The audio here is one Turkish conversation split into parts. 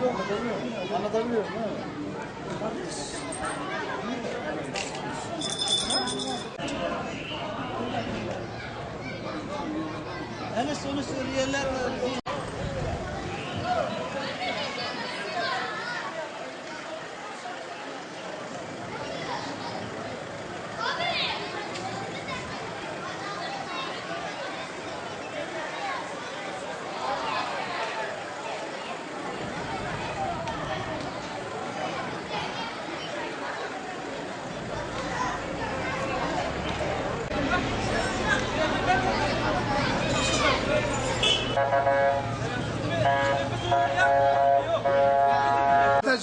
Anlatabiliyor muyum? Hani sonu Suriyeliler var.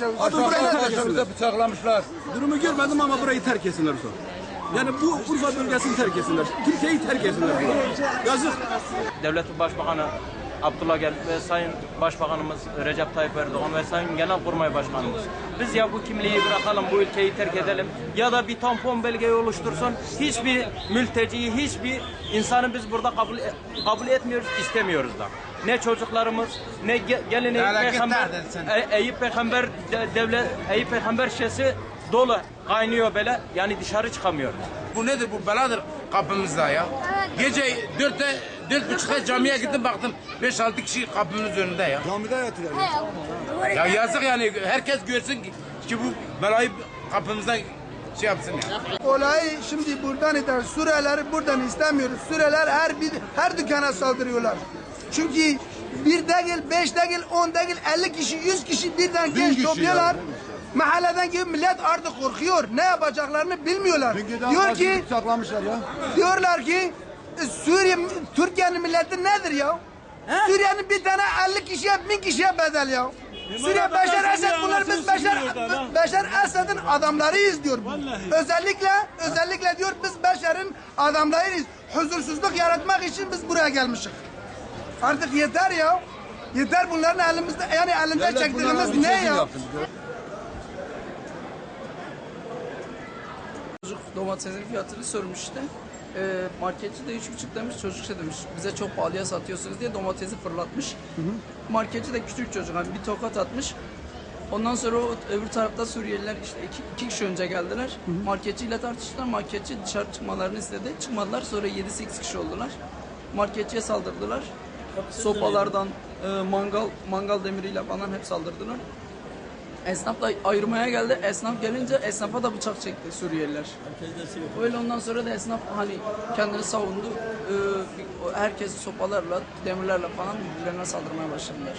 Arkadaşlarımıza bıçaklamışlar. Durumu görmedim ama burayı terk etsinler usta. Yani bu Urfa bölgesini terk etsinler. Türkiye'yi terk etsinler. Yazık. Devletin Başbakanı Abdullah Gül ve Sayın Başbakanımız Recep Tayyip Erdoğan ve Sayın Genelkurmay Başkanımız. Biz ya bu kimliği bırakalım, bu ülkeyi terk edelim ya da bir tampon belgeyi oluştursun. Hiçbir mülteciyi, hiçbir insanı biz burada kabul kabul etmiyoruz, istemiyoruz da. Ne çocuklarımız, ne ge- gelini peygamber? E- Eyüp peygamber de- devlet Eyüp peygamber şişesi dolu kaynıyor böyle. Yani dışarı çıkamıyor. Bu nedir bu beladır kapımızda ya. Gece dörtte, dört buçukta camiye gittim baktım beş altı kişi kapımız önünde ya. Camide yatıyor. Ya yazık yani herkes görsün ki, ki bu belayı kapımızdan şey yapsın ya. Olayı şimdi buradan iter. Suriyelileri buradan istemiyoruz. Suriyeliler her bir her dükkana saldırıyorlar. Çünkü bir değil, beş değil, on değil, elli kişi, yüz kişi birden genç topluyorlar. Mahalleden gibi millet artık korkuyor. Ne yapacaklarını bilmiyorlar. Diyor ki, Bıçaklamışlar ya. diyorlar ki e, Suriye, Türkiye'nin milleti nedir ya? Suriye'nin bir tane 50 kişiye, bin kişiye bedel ya. Suriye Beşer Esed bunlar biz Beşer, Beşer Esed'in adamlarıyız diyor. Özellikle özellikle diyor biz Beşer'in adamlarıyız. Huzursuzluk yaratmak için biz buraya gelmişiz. Artık yeter ya. Yeter bunların elimizde yani elinde çektiğimiz ne ya? Çocuk domatesin fiyatını sormuş işte. Ee, marketçi de üç buçuk demiş, çocuk şey demiş. Bize çok pahalıya satıyorsunuz diye domatesi fırlatmış. Marketçi de küçük çocuk hani bir tokat atmış. Ondan sonra o öbür tarafta Suriyeliler işte iki, iki kişi önce geldiler. Marketçiyle tartıştılar. Marketçi dışarı çıkmalarını istedi. Çıkmadılar. Sonra 7-8 kişi oldular. Marketçiye saldırdılar sopalardan, e, mangal mangal demiriyle falan hep saldırdılar. Esnaf da ayırmaya geldi. Esnaf gelince esnafa da bıçak çekti Suriyeliler. Öyle ondan sonra da esnaf hani kendini savundu. Ee, herkes sopalarla, demirlerle falan birbirlerine saldırmaya başladılar.